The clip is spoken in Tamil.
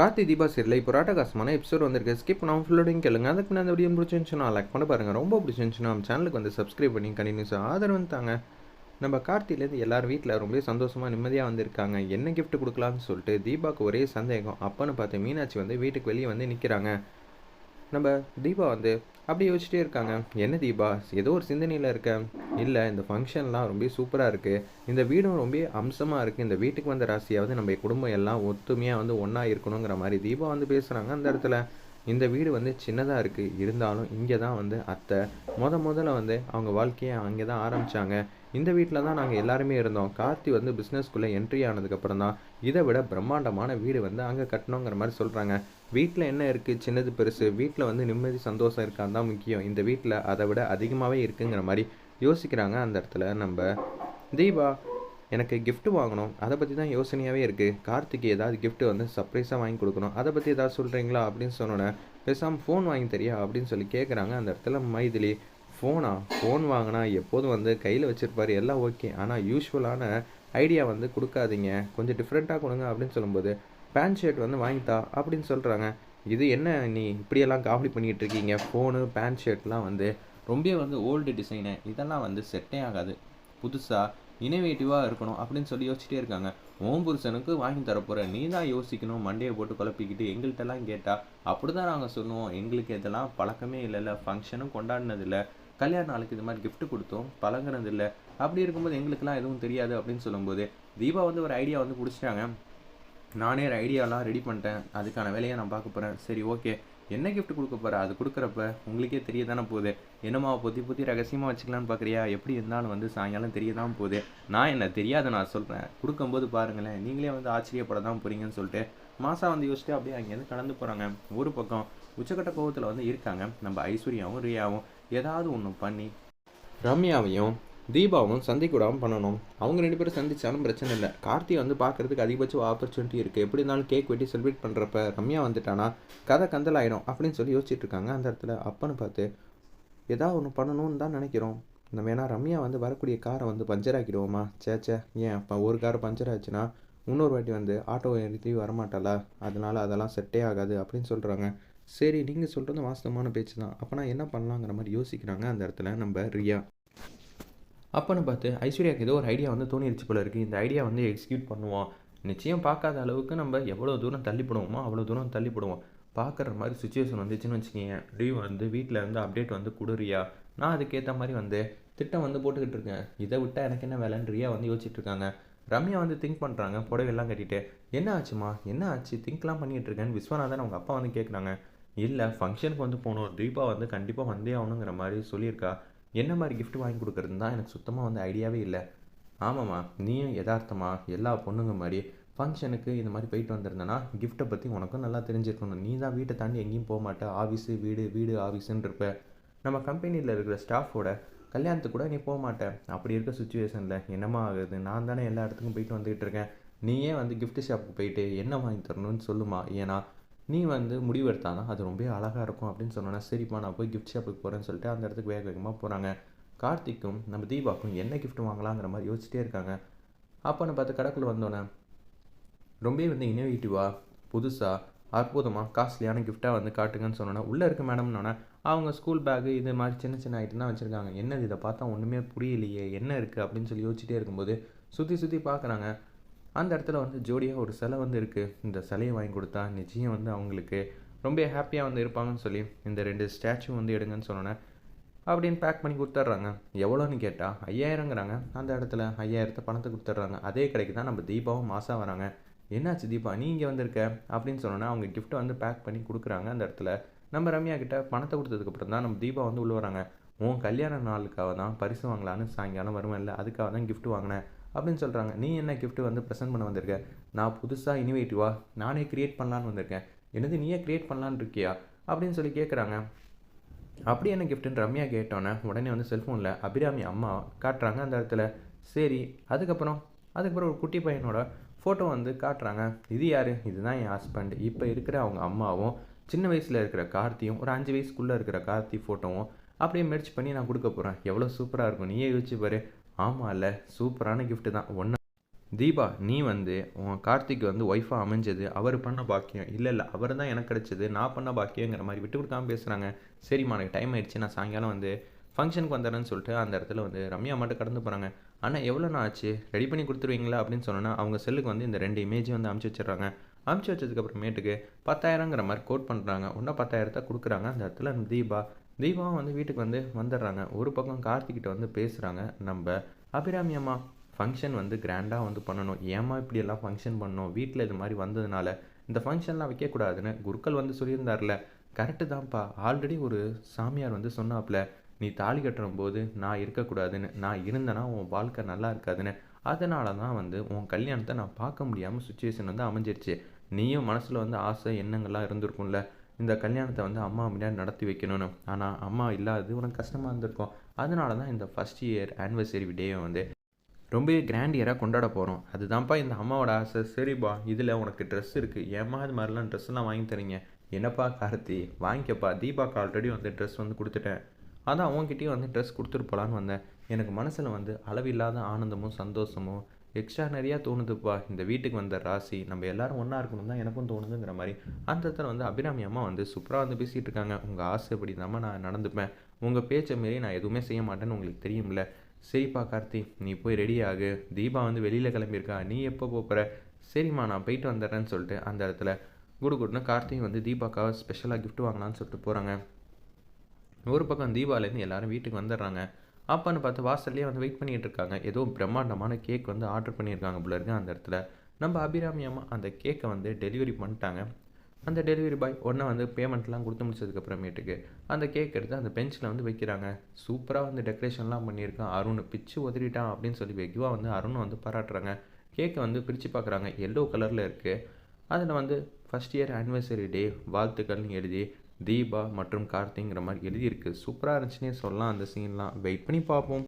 கார்த்தி தீபா சீரில் இப்போ ராட்டகாசமான எபிசோட் வந்திருக்கு. ஸ்கிப் நான் ஃபுல்லோடையும் கேளுங்க. அதுக்கு நான் அந்த வீடியோ பிடிச்சிருந்துச்சுன்னா லைக் பண்ண பாருங்கள் ரொம்ப பிடிச்சிருந்துச்சுன்னா நம்ம சேனலுக்கு வந்து சப்ஸ்கிரைப் பண்ணி கண்டினியூஸாக ஆதரவு தாங்க. நம்ம கார்த்திலேருந்து எல்லார் வீட்டில் ரொம்பவே சந்தோஷமாக நிம்மதியாக வந்திருக்காங்க. என்ன கிஃப்ட் கொடுக்கலாம்னு சொல்லிட்டு தீபாவுக்கு ஒரே சந்தேகம். அப்போன்னு பார்த்து மீனாட்சி வந்து வீட்டுக்கு வெளியே வந்து நிற்கிறாங்க நம்ம தீபா வந்து அப்படி யோசிச்சுட்டே இருக்காங்க. என்ன தீபா ஏதோ ஒரு சிந்தனையில் இருக்க? இல்லை இந்த ஃபங்க்ஷன்லாம் ரொம்ப சூப்பராக இருக்குது இந்த வீடும் ரொம்ப அம்சமாக இருக்குது இந்த வீட்டுக்கு வந்த ராசியாவது நம்ம குடும்பம் எல்லாம் ஒத்துமையாக வந்து ஒன்றா இருக்கணுங்கிற மாதிரி தீபா வந்து பேசுகிறாங்க அந்த இடத்துல. இந்த வீடு வந்து சின்னதாக இருக்குது இருந்தாலும் இங்கே தான் வந்து அத்தை. முத முதல்ல வந்து அவங்க வாழ்க்கையை அங்கே தான் ஆரம்பித்தாங்க இந்த வீட்டில் தான் நாங்கள் எல்லாருமே இருந்தோம். கார்த்தி வந்து பிஸ்னஸ்க்குள்ளே என்ட்ரி ஆனதுக்கப்புறம் தான். இதை விட பிரம்மாண்டமான வீடு வந்து அங்கே கட்டணுங்கிற மாதிரி சொல்கிறாங்க வீட்டில் என்ன இருக்குது சின்னது பெருசு. வீட்டில் வந்து நிம்மதி சந்தோஷம் இருக்கான்னு தான் முக்கியம். இந்த வீட்டில் அதை விட அதிகமாகவே இருக்குங்கிற மாதிரி யோசிக்கிறாங்க அந்த இடத்துல நம்ம. தீபா எனக்கு கிஃப்ட்டு வாங்கணும். அதை பற்றி தான் யோசனையாகவே இருக்குது கார்த்திக்கு ஏதாவது கிஃப்ட் வந்து சர்ப்ரைஸாக வாங்கி கொடுக்கணும். அதை பற்றி ஏதாவது சொல்கிறீங்களா அப்படின்னு சொன்னோன்னே பேசாமல் ஃபோன் வாங்கி தரியா? அப்படின்னு சொல்லி கேட்குறாங்க அந்த இடத்துல மைதிலி. ஃபோனா ஃபோன் வாங்கினா எப்போதும் வந்து கையில் வச்சுருப்பார். எல்லாம் ஓகே ஆனால் யூஸ்வலான ஐடியா வந்து கொடுக்காதீங்க. கொஞ்சம் டிஃப்ரெண்ட்டாக கொடுங்க. அப்படின்னு சொல்லும்போது பேண்ட் ஷர்ட் வந்து வாங்கித்தா? அப்படின்னு சொல்கிறாங்க இது என்ன நீ இப்படியெல்லாம் காமெடி பண்ணிகிட்டு இருக்கீங்க? ஃபோனு பேண்ட் ஷர்ட்லாம் வந்து ரொம்ப வந்து ஓல்டு டிசைனு இதெல்லாம் வந்து செட்டே ஆகாது. புதுசாக இனோவேட்டிவாக இருக்கணும் அப்படின்னு சொல்லி யோசிச்சிட்டே இருக்காங்க. ஓம் புருஷனுக்கு வாங்கி தரப்போகிற நீ தான் யோசிக்கணும் மண்டையை போட்டு குழப்பிக்கிட்டு எங்கள்கிட்டலாம் கேட்டால் அப்படி தான் நாங்கள் சொல்லுவோம். எங்களுக்கு இதெல்லாம் பழக்கமே இல்லைல்ல ஃபங்க்ஷனும் கொண்டாடினதில்ல. கல்யாண நாளுக்கு இது மாதிரி கிஃப்ட் கொடுத்தோம் பழகுனதில்ல. அப்படி இருக்கும்போது எங்களுக்கெல்லாம் எதுவும் தெரியாது அப்படின்னு சொல்லும்போது தீபா வந்து ஒரு ஐடியா வந்து பிடிச்சிட்டாங்க. நானே ஒரு ஐடியாலாம் ரெடி பண்ணிட்டேன். அதுக்கான வேலையை நான் பார்க்க போகிறேன் சரி ஓகே என்ன கிஃப்ட் கொடுக்க போகிற அது கொடுக்குறப்ப உங்களுக்கே தெரிய தானே போகுது. என்னம்மா பொத்தி பொத்தி ரகசியமாக வச்சுக்கலான்னு பார்க்குறியா? எப்படி இருந்தாலும் வந்து சாயங்காலம் தெரிய தான் போகுது. நான் என்ன தெரியாத நான் சொல்கிறேன் கொடுக்கும்போது பாருங்களேன். நீங்களே வந்து ஆச்சரியப்பட தான் போகிறீங்கன்னு சொல்லிட்டு மாசா வந்து யோசிச்சுட்டு அப்படியே அங்கேருந்து கடந்து போகிறாங்க ஒரு பக்கம் உச்சக்கட்ட கோவத்தில் வந்து இருக்காங்க. நம்ம ஐஸ்வர்யாவும் ரியாவும் ஏதாவது ஒன்று பண்ணி ரம்யாவையும் தீபாவும் சந்திக்க விடாமல் பண்ணணும். அவங்க ரெண்டு பேரும் சந்திச்சாலும் பிரச்சனை இல்லை. கார்த்தி வந்து பார்க்கறதுக்கு அதிகபட்ச ஆப்பர்ச்சுனிட்டி இருக்குது எப்படி இருந்தாலும் கேக் வெட்டி செலிப்ரேட் பண்ணுறப்ப ரம்யா வந்துட்டானா? கதை கந்தல் ஆயிடும் அப்படின்னு சொல்லி யோசிச்சுட்டு இருக்காங்க. அந்த இடத்துல அப்பன்னு பார்த்து ஏதாவது ஒன்று பண்ணணும்னு தான் நினைக்கிறோம். நம்ம ஏன்னா ரம்யா வந்து வரக்கூடிய காரை வந்து பஞ்சர் ஆக்கிடுவோமா? சேச்சே ஏன் அப்போ ஒரு கார் பஞ்சர் ஆச்சுன்னா இன்னொரு வாட்டி வந்து ஆட்டோ எழுதி வரமாட்டாளா? அதனால் அதெல்லாம் செட்டே ஆகாது அப்படின்னு சொல்கிறாங்க சரி நீங்கள் சொல்கிறது வாஸ்தவமான பேச்சு தான் அப்போ நான் என்ன பண்ணலாங்கிற மாதிரி யோசிக்கிறாங்க அந்த இடத்துல நம்ம ரியா. அப்போன்னு பார்த்து ஐஸ்வர்யாவுக்கு ஏதோ ஒரு ஐடியா வந்து தோணிருச்சு போல இருக்குது இந்த ஐடியா வந்து எக்ஸிக்யூட் பண்ணுவோம் நிச்சயம் பார்க்காத அளவுக்கு நம்ம எவ்வளோ தூரம் தள்ளிப்படுவோமோ அவ்வளோ தூரம் தள்ளிப்படுவோம். பார்க்குற மாதிரி சுச்சுவேஷன் வந்துச்சுன்னு வச்சுக்கோங்க லீவ் வந்து வீட்டில் இருந்து அப்டேட் வந்து கொடுறியா? நான் அதுக்கேற்ற மாதிரி வந்து திட்டம் வந்து போட்டுக்கிட்டு இருக்கேன். இதை விட்டால் எனக்கு என்ன வேலைன்னு ரியா வந்து யோசிச்சுட்டு இருக்காங்க. ரம்யா வந்து திங்க் பண்ணுறாங்க புடவையெல்லாம் கட்டிட்டு. என்ன ஆச்சுமா என்ன ஆச்சு? திங்க்லாம் பண்ணிகிட்டு இருக்கேன்னு விஸ்வநாதன் அவங்க அப்பா வந்து கேட்குறாங்க இல்லை ஃபங்க்ஷனுக்கு வந்து போகணும். தீபா வந்து கண்டிப்பாக வந்தே ஆகணுங்கிற மாதிரி சொல்லியிருக்கா. என்ன மாதிரி கிஃப்ட் வாங்கி கொடுக்குறதுன்னு தான் எனக்கு சுத்தமாக வந்து ஐடியாவே இல்லை. ஆமாம்மா நீயும் யதார்த்தமாக எல்லா பொண்ணுங்க மாதிரி ஃபங்க்ஷனுக்கு இந்த மாதிரி போயிட்டு வந்திருந்தேன்னா கிஃப்ட்டை பற்றி உனக்கும் நல்லா தெரிஞ்சிருக்கணும். நீ தான் வீட்டை தாண்டி எங்கேயும் போக மாட்டே. ஆஃபீஸு வீடு வீடு ஆஃபீஸுன்னு இருப்ப. நம்ம கம்பெனியில் இருக்கிற ஸ்டாஃபோட கல்யாணத்துக்கு கூட நீ போக மாட்டேன் அப்படி இருக்க சுச்சுவேஷனில் என்னம்மா ஆகுது? நான் தானே எல்லா இடத்துக்கும் போயிட்டு வந்துகிட்டு இருக்கேன். நீயே வந்து கிஃப்ட் ஷாப்புக்கு போயிட்டு என்ன வாங்கி தரணும்னு சொல்லுமா? ஏன்னா நீ வந்து முடிவு தான் அது ரொம்ப அழகாக இருக்கும் அப்படின்னு சொன்னோன்னா சரிப்பா நான் போய் கிஃப்ட் ஷாப்புக்கு போகிறேன்னு சொல்லிட்டு அந்த இடத்துக்கு வேக வேகமாக போகிறாங்க கார்த்திக்கும் நம்ம தீபாக்கும் என்ன கிஃப்ட் வாங்கலாங்கிற மாதிரி யோசிச்சிட்டே இருக்காங்க. அப்போன்னு பார்த்து கடைக்குள்ளே வந்தோன்னே ரொம்பவே வந்து இனோவேட்டிவாக புதுசாக அற்புதமாக காஸ்ட்லியான கிஃப்டாக வந்து காட்டுங்கன்னு சொன்னோன்னே உள்ளே இருக்க மேடம்னோடனே அவங்க ஸ்கூல் பேக்கு இது மாதிரி சின்ன சின்ன ஐட்டம் தான் வச்சுருக்காங்க. என்னது இதை பார்த்தா ஒன்றுமே புரியலையே என்ன இருக்குது அப்படின்னு சொல்லி யோசிச்சிட்டே இருக்கும்போது சுற்றி சுற்றி பார்க்குறாங்க அந்த இடத்துல வந்து ஜோடியாக ஒரு சிலை வந்து இருக்குது இந்த சிலையை வாங்கி கொடுத்தா நிச்சயம் வந்து அவங்களுக்கு ரொம்ப ஹாப்பியாக வந்து இருப்பாங்கன்னு சொல்லி இந்த ரெண்டு ஸ்டாச்சு வந்து எடுங்கன்னு சொன்னோன்னே அப்படின்னு பேக் பண்ணி கொடுத்துட்றாங்க. எவ்வளோன்னு கேட்டால் ஐயாயிரங்கிறாங்க. அந்த இடத்துல ஐயாயிரத்தை பணத்தை கொடுத்துட்றாங்க. அதே கடைக்கு தான் நம்ம தீபாவும் மாதம் வராங்க. என்னாச்சு தீபா? நீ இங்கே வந்திருக்க? அப்படின்னு சொன்னோன்னே அவங்க கிஃப்ட்டை வந்து பேக் பண்ணி கொடுக்குறாங்க அந்த இடத்துல. நம்ம ரம்யா கிட்ட பணத்தை கொடுத்ததுக்கப்புறம் தான் நம்ம தீபா வந்து உள்ளே வராங்க. உன் கல்யாண நாளுக்காக தான் பரிசு வாங்கலான்னு சாயங்காலம் வருவேன் இல்லை அதுக்காக தான் கிஃப்ட் வாங்கினேன். அப்படின்னு சொல்கிறாங்க நீ என்ன கிஃப்ட்டு வந்து ப்ரெசென்ட் பண்ண வந்திருக்க? நான் புதுசாக இனிவேட்டிவாக நானே க்ரியேட் பண்ணலான்னு வந்திருக்கேன். என்னது நீயே க்ரியேட் பண்ணலான்னு இருக்கியா? அப்படின்னு சொல்லி கேட்குறாங்க அப்படி என்ன கிஃப்ட்டுன்னு ரம்யா கேட்டோன்னே உடனே வந்து செல்ஃபோனில் அபிராமி அம்மா காட்டுறாங்க அந்த இடத்துல. சரி அதுக்கப்புறம் அதுக்கப்புறம் ஒரு குட்டி பையனோட ஃபோட்டோ வந்து காட்டுறாங்க. இது யார்? இதுதான் என் ஹஸ்பண்ட் இப்போ இருக்கிற அவங்க அம்மாவும் சின்ன வயசில் இருக்கிற கார்த்தியும் ஒரு அஞ்சு வயசுக்குள்ளே இருக்கிற கார்த்தி ஃபோட்டோவும் அப்படியே மெர்ச் பண்ணி நான் கொடுக்க போகிறேன் எவ்வளோ சூப்பராக இருக்கும். நீயே யோசிச்சு பாரு. ஆமாம் இல்லை சூப்பரான கிஃப்ட்டு தான். ஒன்று தீபா நீ வந்து உன் கார்த்திக் வந்து ஒய்ஃபாக அமைஞ்சது அவர் பண்ண பாக்கியம். இல்லை இல்லை அவர் தான் எனக்கு கிடச்சது நான் பண்ண பாக்கியங்கிற மாதிரி விட்டு கொடுக்காமல் பேசுகிறாங்க சரிம்மா எனக்கு டைம் ஆயிடுச்சு நான் சாயங்காலம் வந்து ஃபங்க்ஷனுக்கு வந்துடுறேன்னு சொல்லிட்டு அந்த இடத்துல வந்து ரம்யா மட்டும் கடந்து போகிறாங்க ஆனால் எவ்வளோண்ணா ஆச்சு? ரெடி பண்ணி கொடுத்துருவீங்களா? அப்படின்னு சொன்னோன்னா அவங்க செல்லுக்கு வந்து இந்த ரெண்டு இமேஜையும் வந்து அமுச்சு வச்சிடுறாங்க. அமுச்சு வச்சதுக்கப்புறமேட்டுக்கு பத்தாயிரங்கிற மாதிரி கோட் பண்ணுறாங்க ஒன்றா பத்தாயிரத்தை கொடுக்குறாங்க. அந்த இடத்துல தீபா தீபாவும் வந்து வீட்டுக்கு வந்து வந்துடுறாங்க. ஒரு பக்கம் கார்த்திகிட்ட வந்து பேசுகிறாங்க நம்ம அபிராமி அம்மா ஃபங்க்ஷன் வந்து கிராண்டாக வந்து பண்ணணும். ஏமா இப்படியெல்லாம் ஃபங்க்ஷன் பண்ணணும்? வீட்டில் இது மாதிரி வந்ததுனால இந்த ஃபங்க்ஷன்லாம் வைக்கக்கூடாதுன்னு குருக்கள் வந்து சொல்லியிருந்தார்ல. கரெக்டு தான்ப்பா. ஆல்ரெடி ஒரு சாமியார் வந்து சொன்னாப்ல நீ தாலி கட்டுற போது நான் இருக்கக்கூடாதுன்னு. நான் இருந்தேன்னா உன் வாழ்க்கை நல்லா இருக்காதுன்னு. அதனால தான் வந்து உன் கல்யாணத்தை நான் பார்க்க முடியாமல் சுச்சுவேஷன் வந்து அமைஞ்சிருச்சு. நீயும் மனசில் வந்து ஆசை எண்ணங்கள்லாம் இருந்திருக்கும்ல. இந்த கல்யாணத்தை வந்து அம்மா முன்னாடி நடத்தி வைக்கணும்னு. ஆனால் அம்மா இல்லாதது உனக்கு கஷ்டமாக இருந்திருக்கும். அதனால தான் இந்த ஃபஸ்ட் இயர் ஆனிவர்சரி டேவை வந்து ரொம்பவே கிராண்ட் இயராக கொண்டாட போகிறோம் அதுதான்ப்பா இந்த அம்மாவோட ஆசை. சரிப்பா இதில் உனக்கு ட்ரெஸ் இருக்குது ஏம்மா இது மாதிரிலாம் ட்ரெஸ்லாம் வாங்கி தரீங்க. என்னப்பா கார்த்தி? வாங்கிக்கப்பா. தீபாக்கு ஆல்ரெடி வந்து ட்ரெஸ் வந்து கொடுத்துட்டேன். அதான் அவங்ககிட்டயும் வந்து ட்ரெஸ் கொடுத்துட்டு போகலான்னு வந்தேன். எனக்கு மனசில் வந்து அளவில்லாத ஆனந்தமும் சந்தோஷமும் எக்ஸ்ட்ரா நிறையா தோணுதுப்பா. இந்த வீட்டுக்கு வந்த ராசி நம்ம எல்லாரும் ஒன்றா இருக்கணும் தான் எனக்கும் தோணுதுங்கிற மாதிரி அந்த இடத்துல வந்து அபிராமி அம்மா வந்து சூப்பராக வந்து பேசிகிட்டு இருக்காங்க. உங்கள் ஆசை இப்படி நான் நடந்துப்பேன். உங்கள் பேச்சை மாரி நான் எதுவுமே செய்ய மாட்டேன்னு உங்களுக்கு தெரியும்ல. சரிப்பா கார்த்தி நீ போய் ரெடி ஆகு. தீபா வந்து வெளியில் கிளம்பியிருக்கா. நீ எப்போ போகிற சரிம்மா நான் போயிட்டு வந்துடுறேன்னு சொல்லிட்டு அந்த இடத்துல குடு குடுன்னு கார்த்திக் வந்து தீபாக்காக ஸ்பெஷலாக கிஃப்ட் வாங்கலான்னு சொல்லிட்டு போகிறாங்க ஒரு பக்கம் தீபாவிலேருந்து எல்லாரும் வீட்டுக்கு வந்துடுறாங்க. அப்பான்னு பார்த்து வாசல்லே வந்து வெயிட் பண்ணிகிட்டு இருக்காங்க ஏதோ பிரம்மாண்டமான கேக் வந்து ஆர்டர் பண்ணியிருக்காங்க போல இருக்கு அந்த இடத்துல. நம்ம அபிராமி அம்மா அந்த கேக்கை வந்து டெலிவரி பண்ணிட்டாங்க. அந்த டெலிவரி பாய் ஒன்றை வந்து பேமெண்ட்லாம் கொடுத்து முடிச்சதுக்கப்புறமேட்டுக்கு அந்த கேக் எடுத்து அந்த பெஞ்சில் வந்து வைக்கிறாங்க. சூப்பராக வந்து டெக்கரேஷன்லாம் பண்ணியிருக்கான். அருண் பிச்சு உதறிட்டான் அப்படின்னு சொல்லி வெகுவாக வந்து அருண் வந்து பாராட்டுறாங்க. கேக்கை வந்து பிரித்து பார்க்குறாங்க. எல்லோ கலரில் இருக்குது அதில் வந்து ஃபஸ்ட் இயர் ஆனிவர்சரி டே வாழ்த்துக்கள்னு எழுதி தீபா மற்றும் கார்த்திங்கிற மாதிரி எழுதியிருக்கு. சூப்பராக இருந்துச்சுன்னே சொல்லலாம் அந்த சீன்லாம் வெயிட் பண்ணி பார்ப்போம்.